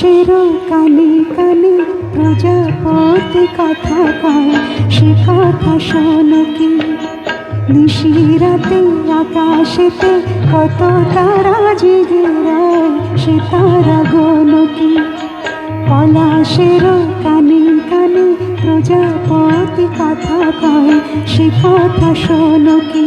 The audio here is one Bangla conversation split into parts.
মানুষের কানে কানে প্রজাপতি কথা কয়, সে কথা শোন কি? নিশিরাতে আকাশেতে কত তারা জেগে সে তারা গোলো কি? পলাশের কানে কানে প্রজাপতি কথা কয়, সে কথা শোন কি?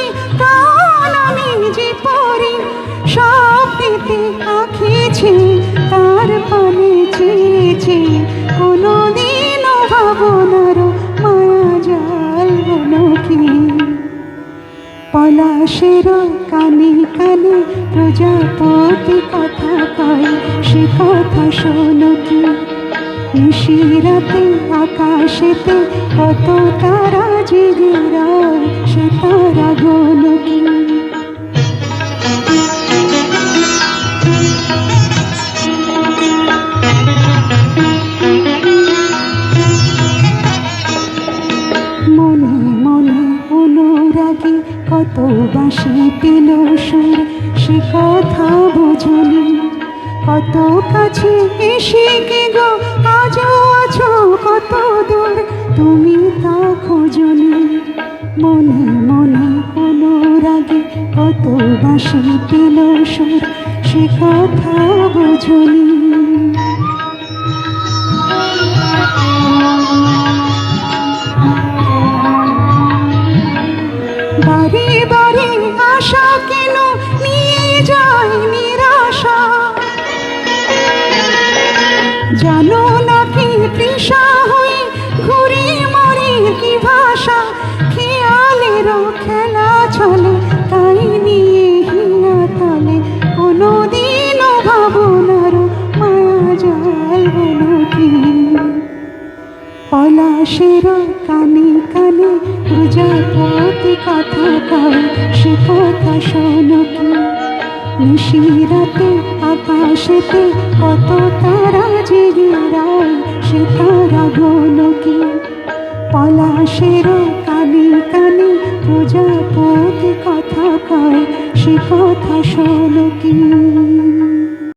পলাশের কানে কানে প্রজাপতি কথা কয় সে কথা শোনো কি? নিশিরাতে আকাশেতে কত তারা বাসি পেল সুর, সে কথা বোঝনি। কত কাছে এসে কে গো, আজও আছো কত দূর? তুমি তা খোঁজনি। মনে মনে অনুরাগে কত বাসি পেল সুর, সে কথা বোঝনি। জানো নাকি তৃষা হয়ে ঘুরে মরে কি ভাষা? খেয়ালেরও খেলা চলে, তাই নিয়ে হিয়া তলে। কোনো দিনও ভাবনার মায়া জাল কি? পলাশের কানে কানে প্রজাপতি কথা কয়, সে কথা শোনো কি? নিশিরাতে আকাশেতে কত তারা জেগে রায় সে তারা গোল পলাশের কানে কানে প্রজাপতি কথা কয়, সে কথা শোনো কি?